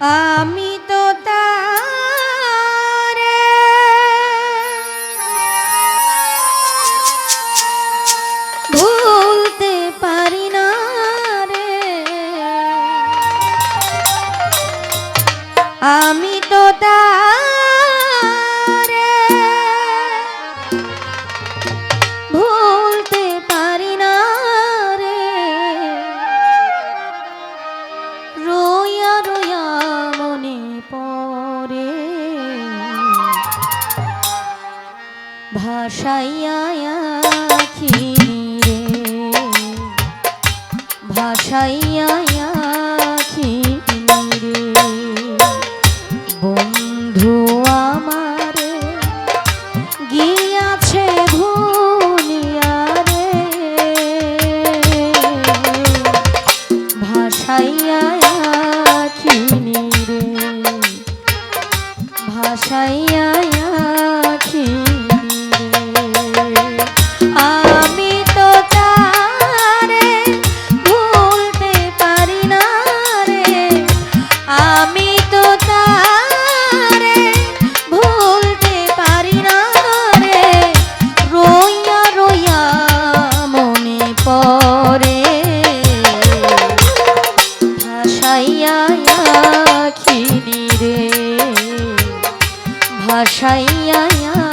আমি পড়ে ভাষাইয়া আখি রে ভাষাইয়া ভাষাইয়া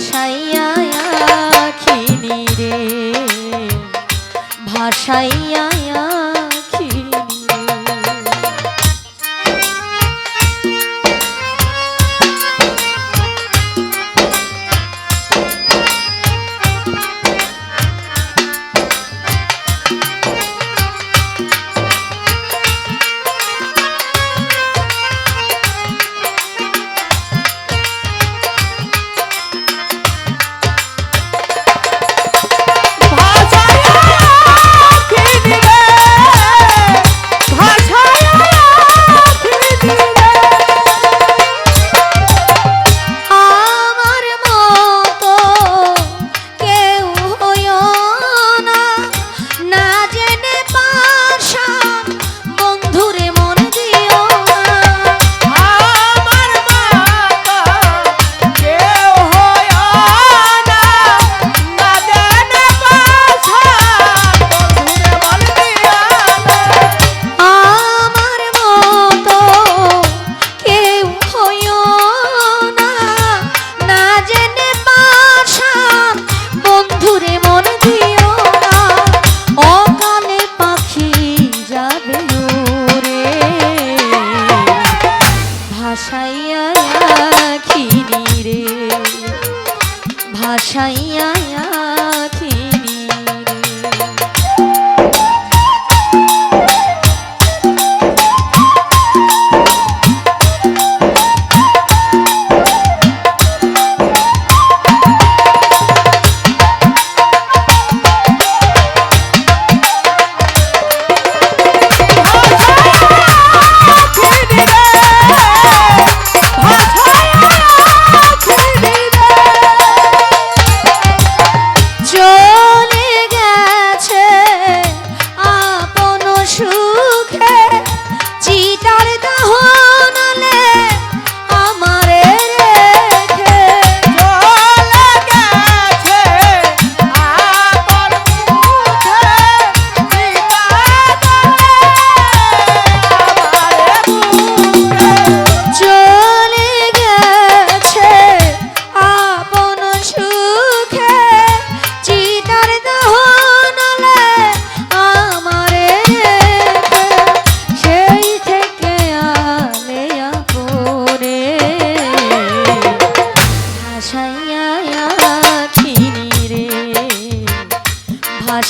ভাষাইয়া ভাসাইয়া খিরি রে ভাসাইয়া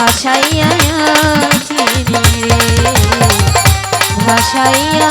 भाषाइया भाषाइया